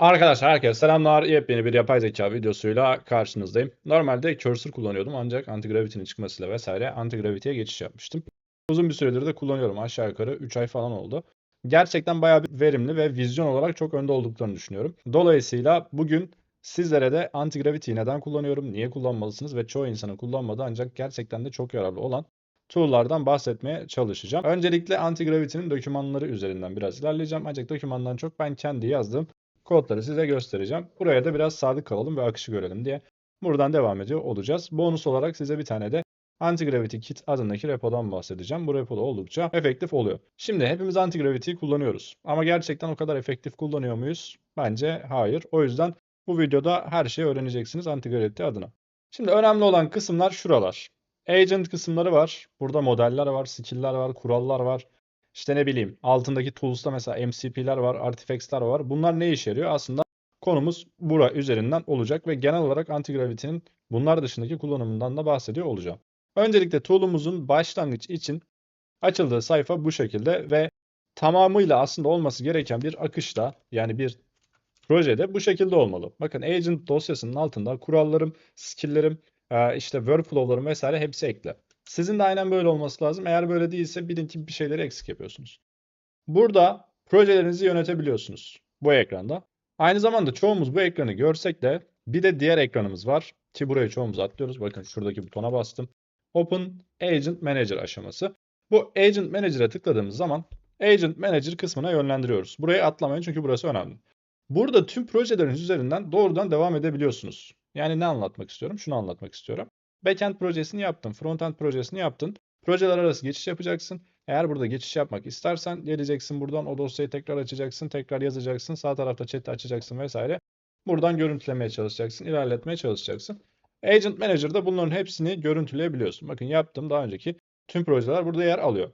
Arkadaşlar herkese selamlar. Yepyeni bir yapay zeka videosuyla karşınızdayım. Normalde cursor kullanıyordum ancak anti-gravity'nin çıkmasıyla vesaire anti-gravity'ye geçiş yapmıştım. Uzun bir süredir de kullanıyorum. Aşağı yukarı 3 ay falan oldu. Gerçekten bayağı bir verimli ve vizyon olarak çok önde olduklarını düşünüyorum. Dolayısıyla bugün sizlere de anti-gravity'yi neden kullanıyorum, niye kullanmalısınız ve çoğu insanın kullanmadığı ancak gerçekten de çok yararlı olan tool'lardan bahsetmeye çalışacağım. Öncelikle anti-gravity'nin dokümanları üzerinden biraz ilerleyeceğim. Ancak dokümandan çok ben kendi yazdığım kodları size göstereceğim. Buraya da biraz sadık kalalım ve akışı görelim diye buradan devam ediyor olacağız. Bonus olarak size bir tane de Anti-Gravity Kit adındaki repodan bahsedeceğim. Bu repo da oldukça efektif oluyor. Şimdi hepimiz Anti-Gravity'yi kullanıyoruz. Ama gerçekten o kadar efektif kullanıyor muyuz? Bence hayır. O yüzden bu videoda her şeyi öğreneceksiniz Anti-Gravity adına. Şimdi önemli olan kısımlar şuralar. Agent kısımları var. Burada modeller var, skill'ler var, kurallar var. İşte ne bileyim altındaki tools'ta mesela MCP'ler var, artifacts'ler var. Bunlar ne işe yarıyor? Aslında konumuz bura üzerinden olacak ve genel olarak anti-gravity'nin bunlar dışındaki kullanımından da bahsediyor olacağım. Öncelikle tool'umuzun başlangıç için açıldığı sayfa bu şekilde ve tamamıyla aslında olması gereken bir akışta yani bir projede bu şekilde olmalı. Bakın agent dosyasının altında kurallarım, skill'lerim, işte workflow'larım vesaire hepsi ekle. Sizin de aynen böyle olması lazım. Eğer böyle değilse bilin ki bir şeyleri eksik yapıyorsunuz. Burada projelerinizi yönetebiliyorsunuz bu ekranda. Aynı zamanda çoğumuz bu ekranı görsek de bir de diğer ekranımız var ki buraya çoğumuz atlıyoruz. Bakın şuradaki butona bastım. Open Agent Manager aşaması. Bu Agent Manager'a tıkladığımız zaman Agent Manager kısmına yönlendiriyoruz. Burayı atlamayın çünkü burası önemli. Burada tüm projeleriniz üzerinden doğrudan devam edebiliyorsunuz. Yani ne anlatmak istiyorum? Şunu anlatmak istiyorum. Backend projesini yaptın, frontend projesini yaptın. Projeler arası geçiş yapacaksın. Eğer burada geçiş yapmak istersen geleceksin buradan o dosyayı tekrar açacaksın, tekrar yazacaksın, sağ tarafta chat'i açacaksın vesaire. Buradan görüntülemeye çalışacaksın, ilerletmeye çalışacaksın. Agent Manager'da bunların hepsini görüntüleyebiliyorsun. Bakın yaptığım daha önceki tüm projeler burada yer alıyor.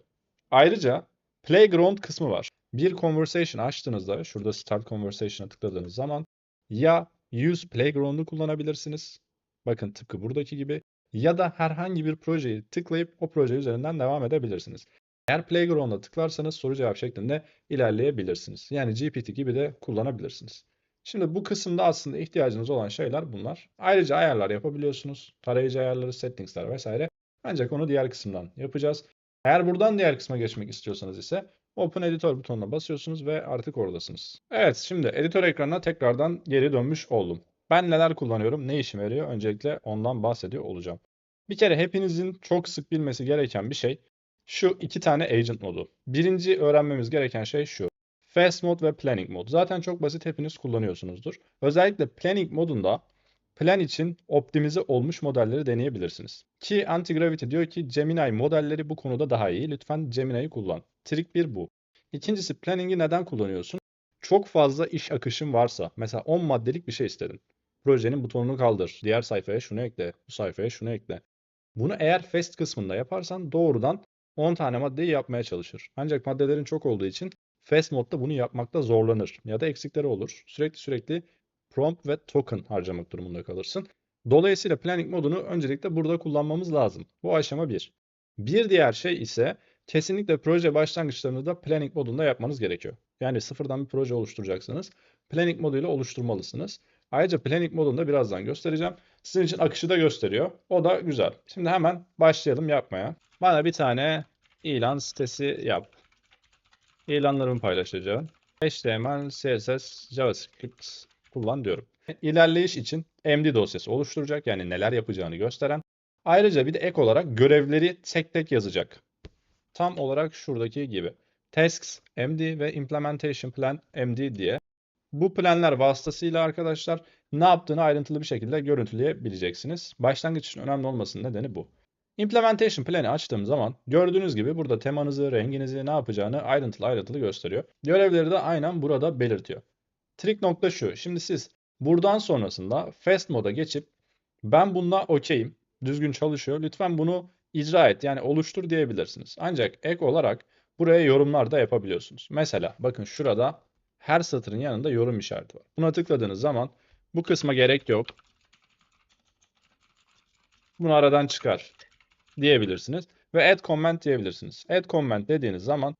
Ayrıca Playground kısmı var. Bir conversation açtığınızda, şurada Start Conversation'a tıkladığınız zaman ya Use Playground'u kullanabilirsiniz. Bakın tıpkı buradaki gibi ya da herhangi bir projeyi tıklayıp o proje üzerinden devam edebilirsiniz. Eğer Playground'a tıklarsanız soru cevap şeklinde ilerleyebilirsiniz. Yani GPT gibi de kullanabilirsiniz. Şimdi bu kısımda aslında ihtiyacınız olan şeyler bunlar. Ayrıca ayarlar yapabiliyorsunuz. Tarayıcı ayarları, settingsler vesaire. Ancak onu diğer kısımdan yapacağız. Eğer buradan diğer kısma geçmek istiyorsanız ise Open Editor butonuna basıyorsunuz ve artık oradasınız. Evet şimdi editör ekranına tekrardan geri dönmüş oldum. Ben neler kullanıyorum, ne işime yarıyor? Öncelikle ondan bahsediyor olacağım. Bir kere hepinizin çok sık bilmesi gereken bir şey şu iki tane agent modu. Birinci öğrenmemiz gereken şey şu. Fast mode ve planning mode. Zaten çok basit hepiniz kullanıyorsunuzdur. Özellikle planning modunda plan için optimize olmuş modelleri deneyebilirsiniz. Ki Anti-Gravity diyor ki Gemini modelleri bu konuda daha iyi. Lütfen Gemini'yi kullan. Trik bir bu. İkincisi planning'i neden kullanıyorsun? Çok fazla iş akışın varsa, mesela 10 maddelik bir şey istedin. Projenin butonunu kaldır, diğer sayfaya şunu ekle, bu sayfaya şunu ekle. Bunu eğer fast kısmında yaparsan doğrudan 10 tane maddeyi yapmaya çalışır. Ancak maddelerin çok olduğu için fast modda bunu yapmakta zorlanır ya da eksikleri olur. Sürekli sürekli prompt ve token harcamak durumunda kalırsın. Dolayısıyla planning modunu öncelikle burada kullanmamız lazım. Bu aşama 1. Bir. diğer şey ise kesinlikle proje başlangıçlarını planning modunda yapmanız gerekiyor. Yani sıfırdan bir proje oluşturacaksınız. Planning moduyla oluşturmalısınız. Ayrıca planning modunu da birazdan göstereceğim. Sizin için akışı da gösteriyor. O da güzel. Şimdi hemen başlayalım yapmaya. Bana bir tane ilan sitesi yap. İlanlarımı paylaşacağım. HTML, CSS, JavaScript kullan diyorum. İlerleyiş için MD dosyası oluşturacak. Yani neler yapacağını gösteren. Ayrıca bir de ek olarak görevleri tek tek yazacak. Tam olarak şuradaki gibi. Tasks MD ve Implementation Plan MD diye. Bu planlar vasıtasıyla arkadaşlar ne yaptığını ayrıntılı bir şekilde görüntüleyebileceksiniz. Başlangıç için önemli olmasının nedeni bu. Implementation planı açtığım zaman gördüğünüz gibi burada temanızı, renginizi, ne yapacağını ayrıntılı ayrıntılı gösteriyor. Görevleri de aynen burada belirtiyor. Trik nokta şu. Şimdi siz buradan sonrasında fast moda geçip ben bunda okeyim, düzgün çalışıyor. Lütfen bunu icra et yani oluştur diyebilirsiniz. Ancak ek olarak buraya yorumlar da yapabiliyorsunuz. Mesela bakın şurada her satırın yanında yorum işareti var. Buna tıkladığınız zaman bu kısma gerek yok. Bunu aradan çıkar diyebilirsiniz. Ve add comment diyebilirsiniz. Add comment dediğiniz zaman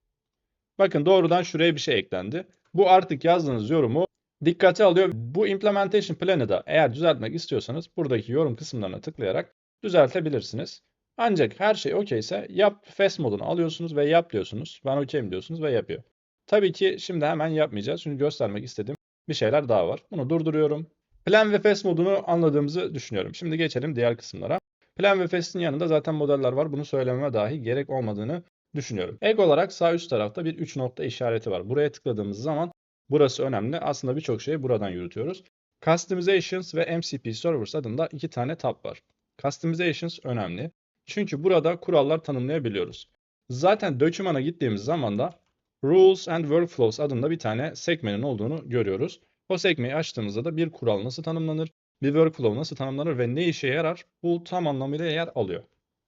bakın doğrudan şuraya bir şey eklendi. Bu artık yazdığınız yorumu dikkate alıyor. Bu implementation planı da eğer düzeltmek istiyorsanız buradaki yorum kısımlarına tıklayarak düzeltebilirsiniz. Ancak her şey okeyse yap fast modunu alıyorsunuz ve yap diyorsunuz. Ben okeyim diyorsunuz ve yapıyor. Tabii ki şimdi hemen yapmayacağız. Çünkü göstermek istediğim bir şeyler daha var. Bunu durduruyorum. Plan ve fast modunu anladığımızı düşünüyorum. Şimdi geçelim diğer kısımlara. Plan ve fast'in yanında zaten modeller var. Bunu söylememe dahi gerek olmadığını düşünüyorum. Ek olarak sağ üst tarafta bir 3 nokta işareti var. Buraya tıkladığımız zaman burası önemli. Aslında birçok şeyi buradan yürütüyoruz. Customizations ve MCP Servers adında iki tane tab var. Customizations önemli. Çünkü burada kurallar tanımlayabiliyoruz. Zaten dokümana gittiğimiz zaman da Rules and Workflows adında bir tane sekmenin olduğunu görüyoruz. O sekmeyi açtığımızda da bir kural nasıl tanımlanır, bir workflow nasıl tanımlanır ve ne işe yarar bu tam anlamıyla yer alıyor.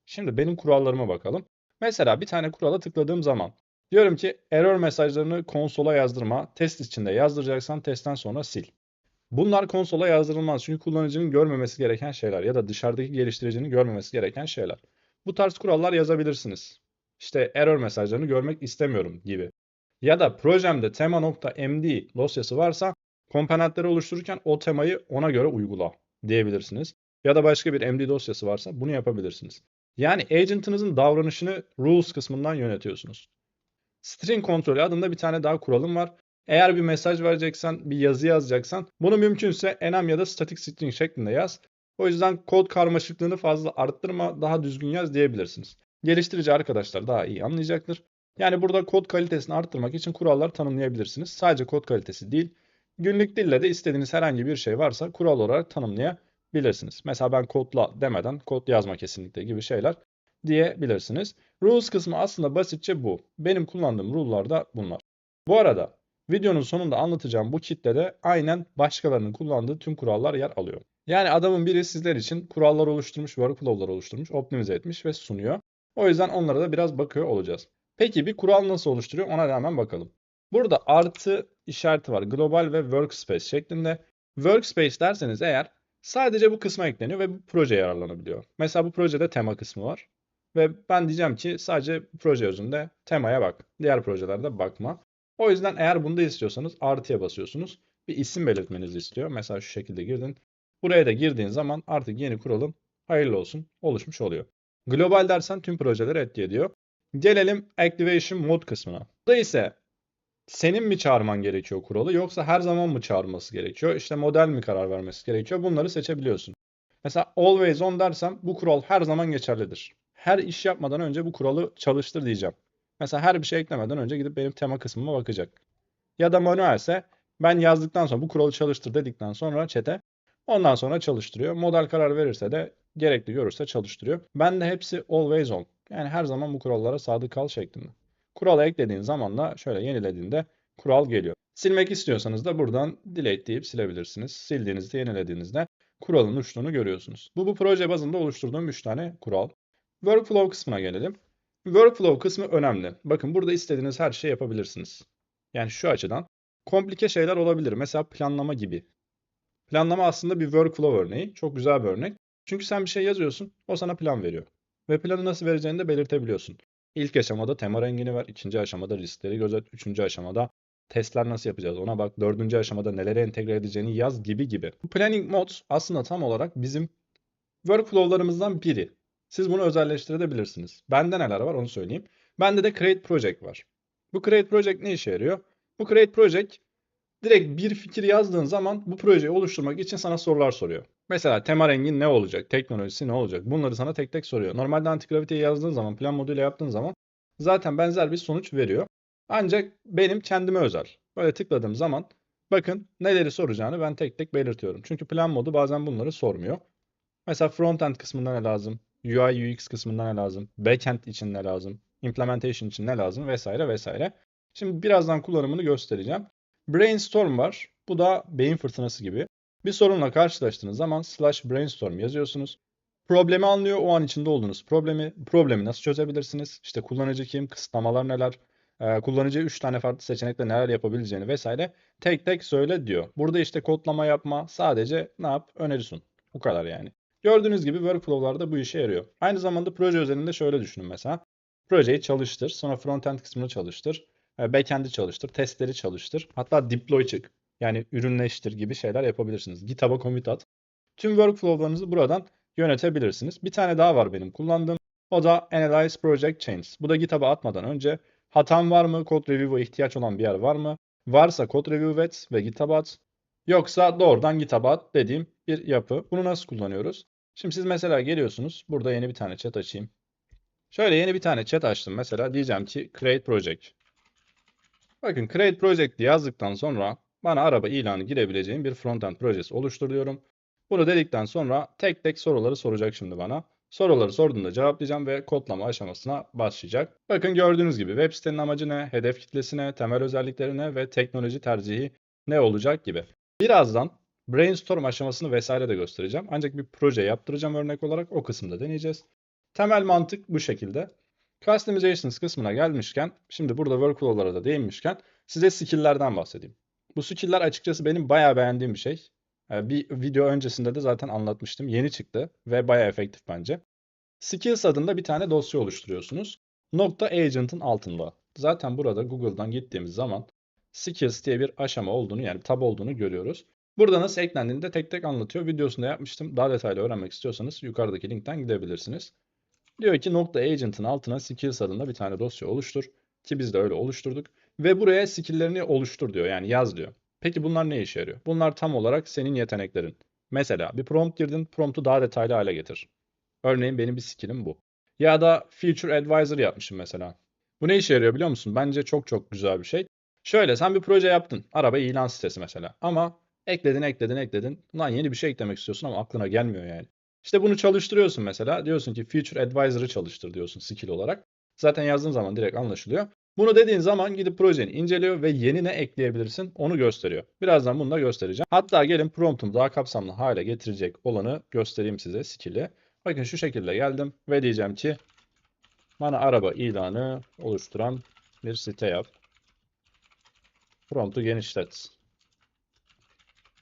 Şimdi benim kurallarıma bakalım. Mesela bir tane kurala tıkladığım zaman diyorum ki error mesajlarını konsola yazdırma, test içinde yazdıracaksan testten sonra sil. Bunlar konsola yazdırılmaz çünkü kullanıcının görmemesi gereken şeyler ya da dışarıdaki geliştiricinin görmemesi gereken şeyler. Bu tarz kurallar yazabilirsiniz. İşte error mesajlarını görmek istemiyorum gibi. Ya da projemde tema.md dosyası varsa komponentleri oluştururken o temayı ona göre uygula diyebilirsiniz. Ya da başka bir MD dosyası varsa bunu yapabilirsiniz. Yani agent'ınızın davranışını rules kısmından yönetiyorsunuz. String kontrolü adında bir tane daha kuralım var. Eğer bir mesaj vereceksen, bir yazı yazacaksan bunu mümkünse enum ya da static string şeklinde yaz. O yüzden kod karmaşıklığını fazla arttırma, daha düzgün yaz diyebilirsiniz. Geliştirici arkadaşlar daha iyi anlayacaktır. Yani burada kod kalitesini arttırmak için kurallar tanımlayabilirsiniz. Sadece kod kalitesi değil, günlük dille de istediğiniz herhangi bir şey varsa kural olarak tanımlayabilirsiniz. Mesela ben kodla demeden kod yazma kesinlikle gibi şeyler diyebilirsiniz. Rules kısmı aslında basitçe bu. Benim kullandığım rule'lar da bunlar. Bu arada videonun sonunda anlatacağım bu kitlede aynen başkalarının kullandığı tüm kurallar yer alıyor. Yani adamın biri sizler için kurallar oluşturmuş, workflow'lar oluşturmuş, optimize etmiş ve sunuyor. O yüzden onlara da biraz bakıyor olacağız. Peki bir kural nasıl oluşturuyor ona hemen bakalım. Burada artı işareti var. Global ve Workspace şeklinde. Workspace derseniz eğer sadece bu kısma ekleniyor ve bu proje yararlanabiliyor. Mesela bu projede tema kısmı var. Ve ben diyeceğim ki sadece proje özünde temaya bak. Diğer projelerde bakma. O yüzden eğer bunu da istiyorsanız artıya basıyorsunuz. Bir isim belirtmenizi istiyor. Mesela şu şekilde girdin. Buraya da girdiğin zaman artık yeni kuralın hayırlı olsun oluşmuş oluyor. Global dersen tüm projeleri etki ediyor. Gelelim Activation Mode kısmına. Burada ise senin mi çağırman gerekiyor kuralı yoksa her zaman mı çağırması gerekiyor? İşte model mi karar vermesi gerekiyor? Bunları seçebiliyorsun. Mesela always on dersem bu kural her zaman geçerlidir. Her iş yapmadan önce bu kuralı çalıştır diyeceğim. Mesela her bir şey eklemeden önce gidip benim tema kısmıma bakacak. Ya da manuelse ben yazdıktan sonra bu kuralı çalıştır dedikten sonra çete ondan sonra çalıştırıyor. Model karar verirse de gerekli görürse çalıştırıyor. Ben de hepsi always on. Yani her zaman bu kurallara sadık kal şeklinde. Kurala eklediğin zaman da şöyle yenilediğinde kural geliyor. Silmek istiyorsanız da buradan delete deyip silebilirsiniz. Sildiğinizde yenilediğinizde kuralın uçtuğunu görüyorsunuz. Bu bu proje bazında oluşturduğum 3 tane kural. Workflow kısmına gelelim. Workflow kısmı önemli. Bakın burada istediğiniz her şeyi yapabilirsiniz. Yani şu açıdan komplike şeyler olabilir. Mesela planlama gibi. Planlama aslında bir workflow örneği. Çok güzel bir örnek. Çünkü sen bir şey yazıyorsun, o sana plan veriyor. Ve planı nasıl vereceğini de belirtebiliyorsun. İlk aşamada tema rengini ver, ikinci aşamada riskleri gözet, üçüncü aşamada testler nasıl yapacağız ona bak, dördüncü aşamada nelere entegre edeceğini yaz gibi gibi. Bu planning mode aslında tam olarak bizim workflow'larımızdan biri. Siz bunu özelleştirebilirsiniz. Bende neler var onu söyleyeyim. Bende de create project var. Bu create project ne işe yarıyor? Bu create project direkt bir fikir yazdığın zaman bu projeyi oluşturmak için sana sorular soruyor. Mesela tema rengin ne olacak? Teknolojisi ne olacak? Bunları sana tek tek soruyor. Normalde antigraviteyi yazdığın zaman, plan moduyla yaptığın zaman zaten benzer bir sonuç veriyor. Ancak benim kendime özel. Böyle tıkladığım zaman bakın neleri soracağını ben tek tek belirtiyorum. Çünkü plan modu bazen bunları sormuyor. Mesela frontend kısmında ne lazım? UI UX kısmında ne lazım? Backend için ne lazım? Implementation için ne lazım? Vesaire vesaire. Şimdi birazdan kullanımını göstereceğim. Brainstorm var. Bu da beyin fırtınası gibi. Bir sorunla karşılaştığınız zaman slash brainstorm yazıyorsunuz. Problemi anlıyor o an içinde olduğunuz problemi. Problemi nasıl çözebilirsiniz? İşte kullanıcı kim? Kısıtlamalar neler? Ee, kullanıcıya 3 tane farklı seçenekle neler yapabileceğini vesaire tek tek söyle diyor. Burada işte kodlama yapma sadece ne yap? Öneri sun. Bu kadar yani. Gördüğünüz gibi workflow'larda bu işe yarıyor. Aynı zamanda proje özelinde şöyle düşünün mesela. Projeyi çalıştır, sonra frontend kısmını çalıştır, backend'i çalıştır, testleri çalıştır, hatta deploy çık. Yani ürünleştir gibi şeyler yapabilirsiniz. GitHub'a commit at. Tüm workflow'larınızı buradan yönetebilirsiniz. Bir tane daha var benim kullandığım. O da Analyze Project Changes. Bu da GitHub'a atmadan önce hatam var mı? Code review'a ihtiyaç olan bir yer var mı? Varsa code review et ve GitHub'a at. Yoksa doğrudan GitHub'a at dediğim bir yapı. Bunu nasıl kullanıyoruz? Şimdi siz mesela geliyorsunuz. Burada yeni bir tane chat açayım. Şöyle yeni bir tane chat açtım. Mesela diyeceğim ki create project. Bakın create project yazdıktan sonra bana araba ilanı girebileceğim bir frontend projesi oluştur diyorum. Bunu dedikten sonra tek tek soruları soracak şimdi bana. Soruları sorduğunda cevaplayacağım ve kodlama aşamasına başlayacak. Bakın gördüğünüz gibi web sitenin amacı ne, hedef kitlesine, temel özelliklerine ve teknoloji tercihi ne olacak gibi. Birazdan brainstorm aşamasını vesaire de göstereceğim. Ancak bir proje yaptıracağım örnek olarak o kısımda deneyeceğiz. Temel mantık bu şekilde. Customizations kısmına gelmişken, şimdi burada workflow'lara da değinmişken size skill'lerden bahsedeyim. Bu skill'ler açıkçası benim bayağı beğendiğim bir şey. Ee, Bir video öncesinde de zaten anlatmıştım. Yeni çıktı ve bayağı efektif bence. Skills adında bir tane dosya oluşturuyorsunuz. Nokta agent'ın altında. Zaten burada Google'dan gittiğimiz zaman skills diye bir aşama olduğunu yani tab olduğunu görüyoruz. Burada nasıl eklendiğini de tek tek anlatıyor. Videosunda yapmıştım. Daha detaylı öğrenmek istiyorsanız yukarıdaki linkten gidebilirsiniz. Diyor ki nokta agent'ın altına skills adında bir tane dosya oluştur. Ki biz de öyle oluşturduk. Ve buraya skill'lerini oluştur diyor. Yani yaz diyor. Peki bunlar ne işe yarıyor? Bunlar tam olarak senin yeteneklerin. Mesela bir prompt girdin, promptu daha detaylı hale getir. Örneğin benim bir skill'im bu. Ya da Feature Advisor yapmışım mesela. Bu ne işe yarıyor biliyor musun? Bence çok çok güzel bir şey. Şöyle sen bir proje yaptın. Araba ilan sitesi mesela. Ama ekledin ekledin ekledin. Lan yeni bir şey eklemek istiyorsun ama aklına gelmiyor yani. İşte bunu çalıştırıyorsun mesela. Diyorsun ki Feature Advisor'ı çalıştır diyorsun skill olarak. Zaten yazdığın zaman direkt anlaşılıyor. Bunu dediğin zaman gidip projeni inceliyor ve yeni ne ekleyebilirsin onu gösteriyor. Birazdan bunu da göstereceğim. Hatta gelin promptumu daha kapsamlı hale getirecek olanı göstereyim size skill'i. Bakın şu şekilde geldim ve diyeceğim ki bana araba ilanı oluşturan bir site yap. Promptu genişlet.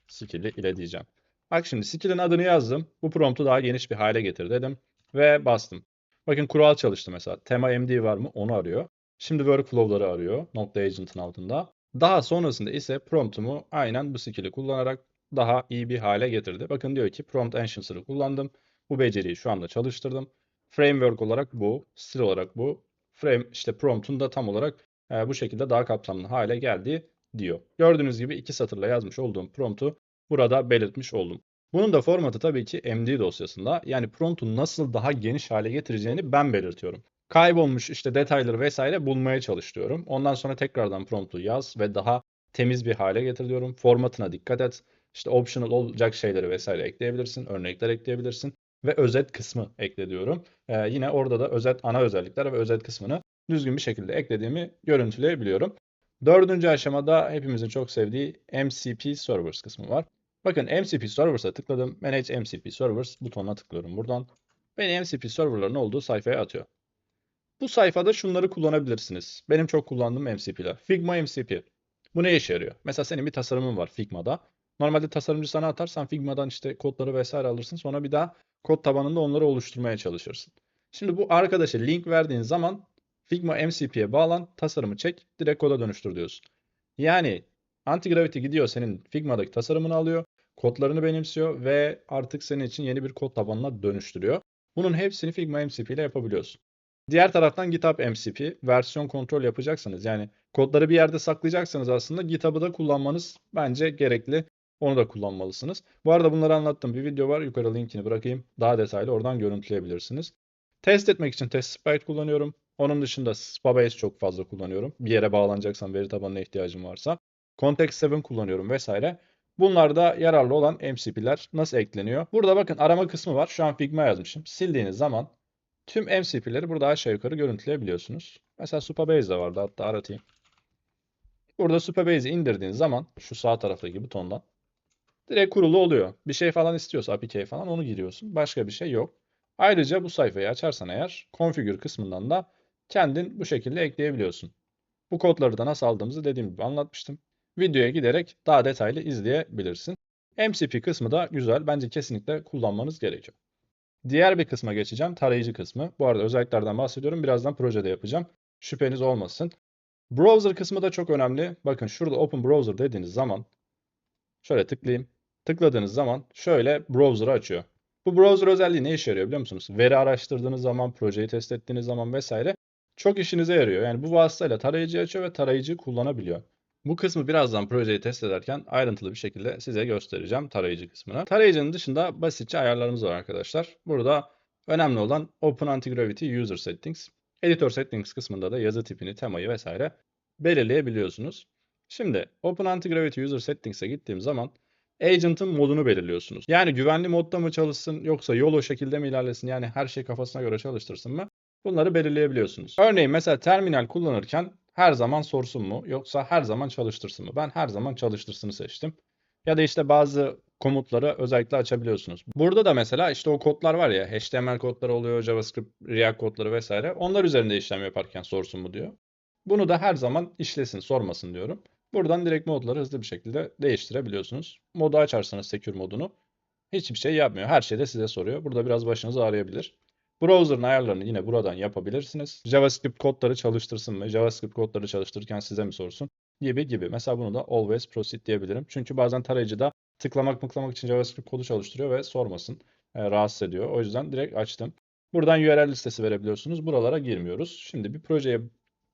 Skill'i ile diyeceğim. Bak şimdi skill'in adını yazdım. Bu promptu daha geniş bir hale getir dedim. Ve bastım. Bakın kural çalıştı mesela. Tema MD var mı onu arıyor. Şimdi workflow'ları arıyor. Nokta agent'ın altında. Daha sonrasında ise promptumu aynen bu skill'i kullanarak daha iyi bir hale getirdi. Bakın diyor ki prompt enhancer'ı kullandım. Bu beceriyi şu anda çalıştırdım. Framework olarak bu, stil olarak bu. Frame işte prompt'un da tam olarak e, bu şekilde daha kapsamlı hale geldi diyor. Gördüğünüz gibi iki satırla yazmış olduğum prompt'u burada belirtmiş oldum. Bunun da formatı tabii ki MD dosyasında. Yani prompt'u nasıl daha geniş hale getireceğini ben belirtiyorum. Kaybolmuş işte detayları vesaire bulmaya çalışıyorum. Ondan sonra tekrardan prompt'u yaz ve daha temiz bir hale getir diyorum. Formatına dikkat et. İşte optional olacak şeyleri vesaire ekleyebilirsin. Örnekler ekleyebilirsin. Ve özet kısmı ekle diyorum. Ee, yine orada da özet ana özellikler ve özet kısmını düzgün bir şekilde eklediğimi görüntüleyebiliyorum. Dördüncü aşamada hepimizin çok sevdiği MCP Servers kısmı var. Bakın MCP Servers'a tıkladım. Manage MCP Servers butonuna tıklıyorum buradan. Beni MCP serverların olduğu sayfaya atıyor. Bu sayfada şunları kullanabilirsiniz. Benim çok kullandığım MCP'ler. Figma MCP. Bu ne işe yarıyor? Mesela senin bir tasarımın var Figma'da. Normalde tasarımcı sana atarsan Figma'dan işte kodları vesaire alırsın. Sonra bir daha kod tabanında onları oluşturmaya çalışırsın. Şimdi bu arkadaşa link verdiğin zaman Figma MCP'ye bağlan, tasarımı çek, direkt koda dönüştür diyorsun. Yani Antigravity gidiyor senin Figma'daki tasarımını alıyor, kodlarını benimsiyor ve artık senin için yeni bir kod tabanına dönüştürüyor. Bunun hepsini Figma MCP ile yapabiliyorsun. Diğer taraftan GitHub MCP versiyon kontrol yapacaksanız yani kodları bir yerde saklayacaksanız aslında GitHub'ı da kullanmanız bence gerekli. Onu da kullanmalısınız. Bu arada bunları anlattığım bir video var. Yukarı linkini bırakayım. Daha detaylı oradan görüntüleyebilirsiniz. Test etmek için TestSprite kullanıyorum. Onun dışında Spabase çok fazla kullanıyorum. Bir yere bağlanacaksam veri tabanına ihtiyacım varsa. Context 7 kullanıyorum vesaire. Bunlar da yararlı olan MCP'ler nasıl ekleniyor? Burada bakın arama kısmı var. Şu an Figma yazmışım. Sildiğiniz zaman tüm MCP'leri burada aşağı yukarı görüntüleyebiliyorsunuz. Mesela Supabase de vardı. Hatta aratayım. Burada Supabase'i indirdiğiniz zaman şu sağ taraftaki butondan direkt kurulu oluyor. Bir şey falan istiyorsa APK falan onu giriyorsun. Başka bir şey yok. Ayrıca bu sayfayı açarsan eğer Configure kısmından da kendin bu şekilde ekleyebiliyorsun. Bu kodları da nasıl aldığımızı dediğim gibi anlatmıştım. Videoya giderek daha detaylı izleyebilirsin. MCP kısmı da güzel. Bence kesinlikle kullanmanız gerekiyor. Diğer bir kısma geçeceğim. Tarayıcı kısmı. Bu arada özelliklerden bahsediyorum. Birazdan projede yapacağım. Şüpheniz olmasın. Browser kısmı da çok önemli. Bakın şurada Open Browser dediğiniz zaman Şöyle tıklayayım. Tıkladığınız zaman şöyle browser'ı açıyor. Bu browser özelliği ne işe yarıyor biliyor musunuz? Veri araştırdığınız zaman, projeyi test ettiğiniz zaman vesaire çok işinize yarıyor. Yani bu vasıtayla tarayıcı açıyor ve tarayıcıyı kullanabiliyor. Bu kısmı birazdan projeyi test ederken ayrıntılı bir şekilde size göstereceğim tarayıcı kısmını. Tarayıcının dışında basitçe ayarlarımız var arkadaşlar. Burada önemli olan Open Anti-Gravity User Settings. Editor Settings kısmında da yazı tipini, temayı vesaire belirleyebiliyorsunuz. Şimdi Open Anti-Gravity User Settings'e gittiğim zaman Agent'ın modunu belirliyorsunuz. Yani güvenli modda mı çalışsın yoksa yol şekilde mi ilerlesin yani her şey kafasına göre çalıştırsın mı? Bunları belirleyebiliyorsunuz. Örneğin mesela terminal kullanırken her zaman sorsun mu yoksa her zaman çalıştırsın mı? Ben her zaman çalıştırsını seçtim. Ya da işte bazı komutları özellikle açabiliyorsunuz. Burada da mesela işte o kodlar var ya HTML kodları oluyor, JavaScript, React kodları vesaire. Onlar üzerinde işlem yaparken sorsun mu diyor. Bunu da her zaman işlesin, sormasın diyorum. Buradan direkt modları hızlı bir şekilde değiştirebiliyorsunuz. Modu açarsanız Secure modunu hiçbir şey yapmıyor. Her şeyde size soruyor. Burada biraz başınız ağrıyabilir. Browser'ın ayarlarını yine buradan yapabilirsiniz. JavaScript kodları çalıştırsın mı? JavaScript kodları çalıştırırken size mi sorsun? Gibi gibi. Mesela bunu da always proceed diyebilirim. Çünkü bazen tarayıcıda tıklamak mıklamak için JavaScript kodu çalıştırıyor ve sormasın. E, rahatsız ediyor. O yüzden direkt açtım. Buradan URL listesi verebiliyorsunuz. Buralara girmiyoruz. Şimdi bir projeye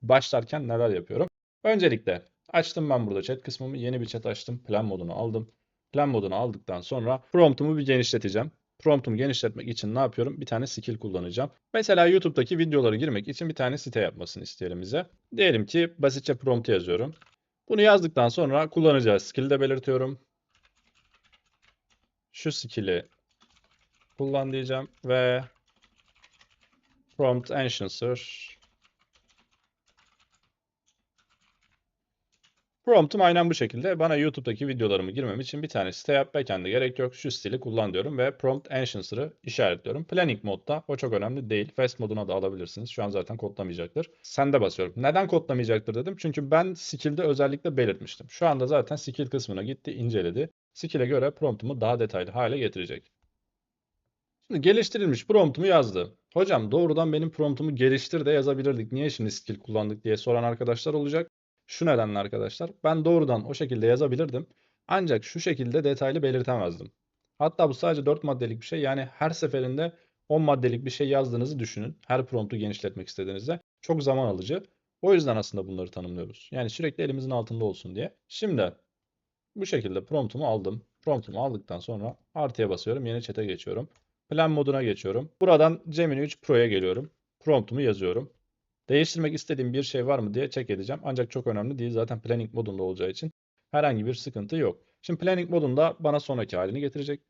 başlarken neler yapıyorum? Öncelikle açtım ben burada chat kısmımı. Yeni bir chat açtım. Plan modunu aldım. Plan modunu aldıktan sonra promptumu bir genişleteceğim. Promptumu genişletmek için ne yapıyorum? Bir tane skill kullanacağım. Mesela YouTube'daki videoları girmek için bir tane site yapmasını isteyelim. Diyelim ki basitçe prompt yazıyorum. Bunu yazdıktan sonra kullanacağı skill'i de belirtiyorum. Şu skill'i kullan diyeceğim ve prompt answer Promptum aynen bu şekilde. Bana YouTube'daki videolarımı girmem için bir tane site yap. Backend'e gerek yok. Şu stili kullan diyorum ve prompt answer'ı işaretliyorum. Planning modda o çok önemli değil. Fast moduna da alabilirsiniz. Şu an zaten kodlamayacaktır. Sende basıyorum. Neden kodlamayacaktır dedim. Çünkü ben skill'de özellikle belirtmiştim. Şu anda zaten skill kısmına gitti, inceledi. Skill'e göre promptumu daha detaylı hale getirecek. Şimdi geliştirilmiş promptumu yazdı. Hocam doğrudan benim promptumu geliştir de yazabilirdik. Niye şimdi skill kullandık diye soran arkadaşlar olacak. Şu nedenle arkadaşlar ben doğrudan o şekilde yazabilirdim. Ancak şu şekilde detaylı belirtemezdim. Hatta bu sadece 4 maddelik bir şey. Yani her seferinde 10 maddelik bir şey yazdığınızı düşünün. Her promptu genişletmek istediğinizde. Çok zaman alıcı. O yüzden aslında bunları tanımlıyoruz. Yani sürekli elimizin altında olsun diye. Şimdi bu şekilde promptumu aldım. Promptumu aldıktan sonra artıya basıyorum. Yeni chat'e geçiyorum. Plan moduna geçiyorum. Buradan Gemini 3 Pro'ya geliyorum. Promptumu yazıyorum. Değiştirmek istediğim bir şey var mı diye check edeceğim. Ancak çok önemli değil. Zaten planning modunda olacağı için herhangi bir sıkıntı yok. Şimdi planning modunda bana sonraki halini getirecek.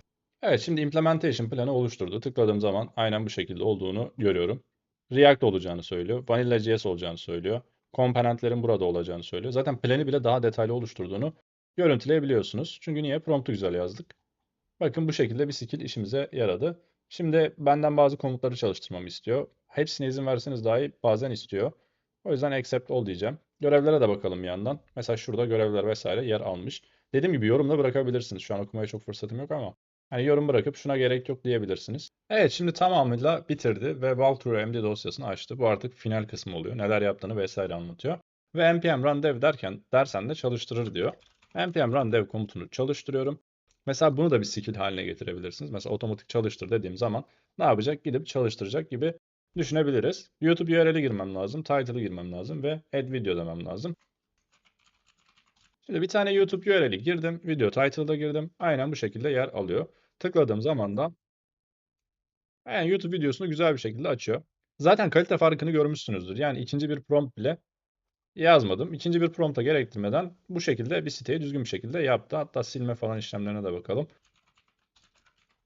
Evet şimdi implementation planı oluşturdu. Tıkladığım zaman aynen bu şekilde olduğunu görüyorum. React olacağını söylüyor. Vanilla.js olacağını söylüyor. Komponentlerin burada olacağını söylüyor. Zaten planı bile daha detaylı oluşturduğunu görüntüleyebiliyorsunuz. Çünkü niye? Promptu güzel yazdık. Bakın bu şekilde bir skill işimize yaradı. Şimdi benden bazı komutları çalıştırmamı istiyor. Hepsine izin verseniz dahi bazen istiyor. O yüzden accept ol diyeceğim. Görevlere de bakalım bir yandan. Mesela şurada görevler vesaire yer almış. Dediğim gibi yorumda bırakabilirsiniz. Şu an okumaya çok fırsatım yok ama. Hani yorum bırakıp şuna gerek yok diyebilirsiniz. Evet şimdi tamamıyla bitirdi ve walkthrough MD dosyasını açtı. Bu artık final kısmı oluyor. Neler yaptığını vesaire anlatıyor. Ve npm run dev derken dersen de çalıştırır diyor. npm run dev komutunu çalıştırıyorum. Mesela bunu da bir skill haline getirebilirsiniz. Mesela otomatik çalıştır dediğim zaman ne yapacak? Gidip çalıştıracak gibi düşünebiliriz. YouTube URL'e girmem lazım, title'ı girmem lazım ve add video demem lazım. Şimdi bir tane YouTube URL'i girdim, video title'da girdim. Aynen bu şekilde yer alıyor. Tıkladığım zaman da yani YouTube videosunu güzel bir şekilde açıyor. Zaten kalite farkını görmüşsünüzdür. Yani ikinci bir prompt bile yazmadım. İkinci bir prompta gerektirmeden bu şekilde bir siteyi düzgün bir şekilde yaptı. Hatta silme falan işlemlerine de bakalım.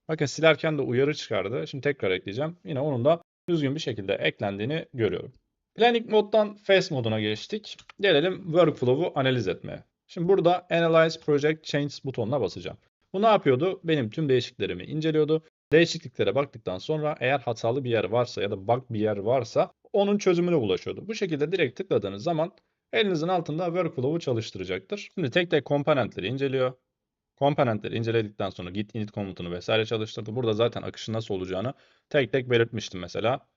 Bakın silerken de uyarı çıkardı. Şimdi tekrar ekleyeceğim. Yine onun da düzgün bir şekilde eklendiğini görüyorum. Planning moddan Fast moduna geçtik. Gelelim workflow'u analiz etmeye. Şimdi burada Analyze Project Change butonuna basacağım. Bu ne yapıyordu? Benim tüm değişikliklerimi inceliyordu. Değişikliklere baktıktan sonra eğer hatalı bir yer varsa ya da bug bir yer varsa onun çözümüne ulaşıyordu. Bu şekilde direkt tıkladığınız zaman elinizin altında workflow'u çalıştıracaktır. Şimdi tek tek komponentleri inceliyor. Komponentleri inceledikten sonra git init komutunu vesaire çalıştırdı. Burada zaten akışın nasıl olacağını tek tek belirtmiştim mesela.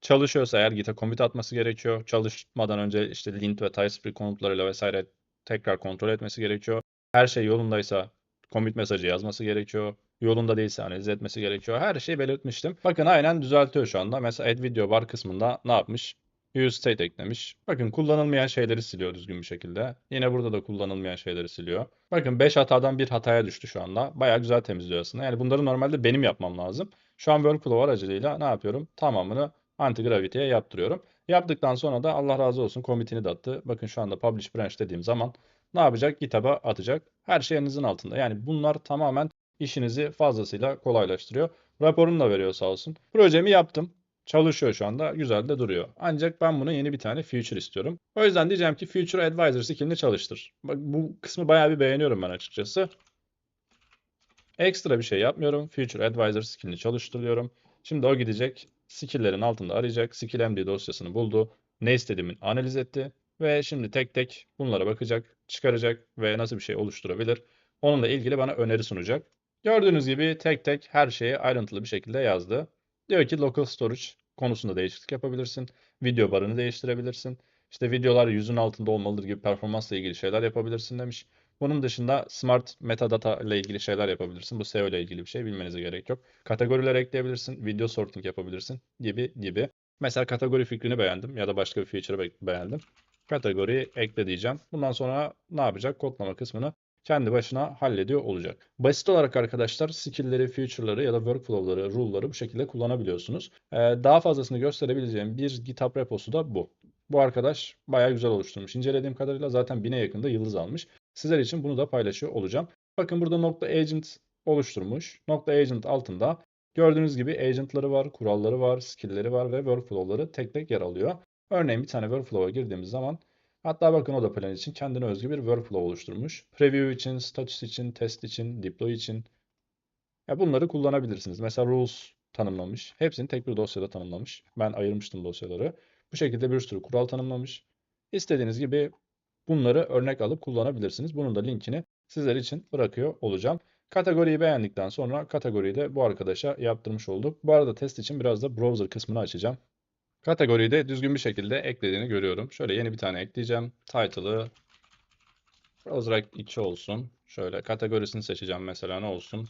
Çalışıyorsa eğer git'e commit atması gerekiyor. Çalışmadan önce işte lint ve typescript komutlarıyla vesaire tekrar kontrol etmesi gerekiyor. Her şey yolundaysa commit mesajı yazması gerekiyor. Yolunda değilse analiz etmesi gerekiyor. Her şeyi belirtmiştim. Bakın aynen düzeltiyor şu anda. Mesela add video bar kısmında ne yapmış? Use state eklemiş. Bakın kullanılmayan şeyleri siliyor düzgün bir şekilde. Yine burada da kullanılmayan şeyleri siliyor. Bakın 5 hatadan bir hataya düştü şu anda. Bayağı güzel temizliyor aslında. Yani bunları normalde benim yapmam lazım. Şu an workflow aracılığıyla ne yapıyorum? Tamamını anti-gravity'ye yaptırıyorum. Yaptıktan sonra da Allah razı olsun commit'ini de attı. Bakın şu anda publish branch dediğim zaman ne yapacak? GitHub'a atacak. Her şey elinizin altında. Yani bunlar tamamen işinizi fazlasıyla kolaylaştırıyor. Raporunu da veriyor sağ olsun. Projemi yaptım. Çalışıyor şu anda. Güzel de duruyor. Ancak ben buna yeni bir tane feature istiyorum. O yüzden diyeceğim ki Future Advisor skillini çalıştır. Bak bu kısmı bayağı bir beğeniyorum ben açıkçası. Ekstra bir şey yapmıyorum. Future Advisor skillini çalıştırıyorum. Şimdi o gidecek. Skill'lerin altında arayacak. Skill MD dosyasını buldu. Ne istediğimi analiz etti. Ve şimdi tek tek bunlara bakacak, çıkaracak ve nasıl bir şey oluşturabilir. Onunla ilgili bana öneri sunacak. Gördüğünüz gibi tek tek her şeyi ayrıntılı bir şekilde yazdı. Diyor ki local storage konusunda değişiklik yapabilirsin. Video barını değiştirebilirsin. İşte videolar yüzün altında olmalıdır gibi performansla ilgili şeyler yapabilirsin demiş. Bunun dışında smart metadata ile ilgili şeyler yapabilirsin. Bu SEO ile ilgili bir şey bilmenize gerek yok. Kategoriler ekleyebilirsin. Video sorting yapabilirsin gibi gibi. Mesela kategori fikrini beğendim ya da başka bir feature'ı be- beğendim. Kategoriyi ekle diyeceğim. Bundan sonra ne yapacak? Kodlama kısmını kendi başına hallediyor olacak. Basit olarak arkadaşlar skill'leri, feature'ları ya da workflow'ları, rule'ları bu şekilde kullanabiliyorsunuz. Ee, daha fazlasını gösterebileceğim bir GitHub reposu da bu. Bu arkadaş bayağı güzel oluşturmuş. İncelediğim kadarıyla zaten 1000'e yakında yıldız almış. Sizler için bunu da paylaşıyor olacağım. Bakın burada nokta agent oluşturmuş. Nokta agent altında gördüğünüz gibi agentları var, kuralları var, skill'leri var ve workflow'ları tek tek yer alıyor. Örneğin bir tane workflow'a girdiğimiz zaman Hatta bakın o da plan için kendine özgü bir workflow oluşturmuş. Preview için, status için, test için, deploy için. Ya bunları kullanabilirsiniz. Mesela rules tanımlamış. Hepsini tek bir dosyada tanımlamış. Ben ayırmıştım dosyaları. Bu şekilde bir sürü kural tanımlamış. İstediğiniz gibi bunları örnek alıp kullanabilirsiniz. Bunun da linkini sizler için bırakıyor olacağım. Kategoriyi beğendikten sonra kategoriyi de bu arkadaşa yaptırmış olduk. Bu arada test için biraz da browser kısmını açacağım. Kategoriyi de düzgün bir şekilde eklediğini görüyorum. Şöyle yeni bir tane ekleyeceğim. Title'ı Browser içi olsun. Şöyle kategorisini seçeceğim mesela ne olsun?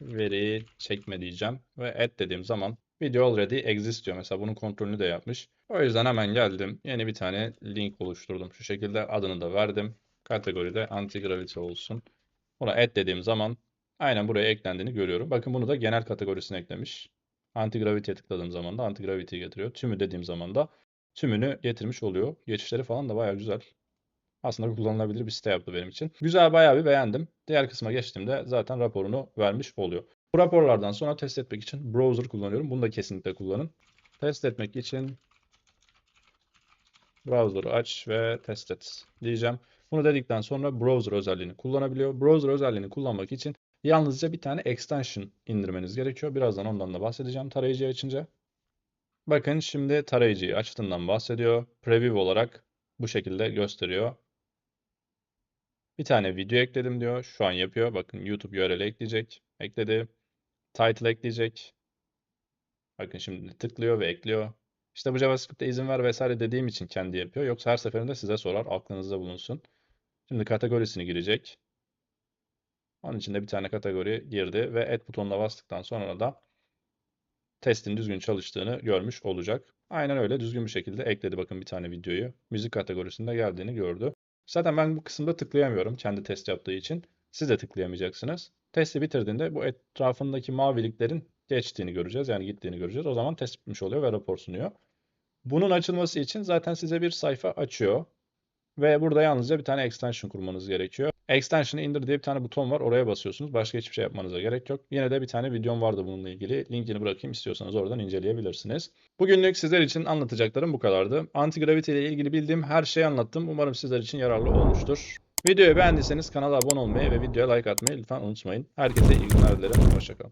Veri çekme diyeceğim. Ve add dediğim zaman video already exists diyor. Mesela bunun kontrolünü de yapmış. O yüzden hemen geldim. Yeni bir tane link oluşturdum. Şu şekilde adını da verdim. Kategoride anti-gravity olsun. Buna add dediğim zaman aynen buraya eklendiğini görüyorum. Bakın bunu da genel kategorisine eklemiş. Anti-gravity'ye tıkladığım zaman da anti-gravity'yi getiriyor. Tümü dediğim zaman da tümünü getirmiş oluyor. Geçişleri falan da bayağı güzel. Aslında kullanılabilir bir site yaptı benim için. Güzel bayağı bir beğendim. Diğer kısma geçtiğimde zaten raporunu vermiş oluyor. Bu raporlardan sonra test etmek için browser kullanıyorum. Bunu da kesinlikle kullanın. Test etmek için browser'ı aç ve test et diyeceğim. Bunu dedikten sonra browser özelliğini kullanabiliyor. Browser özelliğini kullanmak için Yalnızca bir tane extension indirmeniz gerekiyor. Birazdan ondan da bahsedeceğim tarayıcıyı açınca. Bakın şimdi tarayıcıyı açtığından bahsediyor. Preview olarak bu şekilde gösteriyor. Bir tane video ekledim diyor. Şu an yapıyor. Bakın YouTube URL ekleyecek. Ekledi. Title ekleyecek. Bakın şimdi tıklıyor ve ekliyor. İşte bu JavaScript'te izin ver vesaire dediğim için kendi yapıyor. Yoksa her seferinde size sorar. Aklınızda bulunsun. Şimdi kategorisini girecek. Onun için de bir tane kategori girdi ve Add butonuna bastıktan sonra da testin düzgün çalıştığını görmüş olacak. Aynen öyle düzgün bir şekilde ekledi bakın bir tane videoyu. Müzik kategorisinde geldiğini gördü. Zaten ben bu kısımda tıklayamıyorum kendi test yaptığı için. Siz de tıklayamayacaksınız. Testi bitirdiğinde bu etrafındaki maviliklerin geçtiğini göreceğiz. Yani gittiğini göreceğiz. O zaman test bitmiş oluyor ve rapor sunuyor. Bunun açılması için zaten size bir sayfa açıyor. Ve burada yalnızca bir tane extension kurmanız gerekiyor. Extension'ı indir diye bir tane buton var. Oraya basıyorsunuz. Başka hiçbir şey yapmanıza gerek yok. Yine de bir tane videom vardı bununla ilgili. Linkini bırakayım istiyorsanız oradan inceleyebilirsiniz. Bugünlük sizler için anlatacaklarım bu kadardı. Anti-gravity ile ilgili bildiğim her şeyi anlattım. Umarım sizler için yararlı olmuştur. Videoyu beğendiyseniz kanala abone olmayı ve videoya like atmayı lütfen unutmayın. Herkese iyi günler dilerim. Hoşçakalın.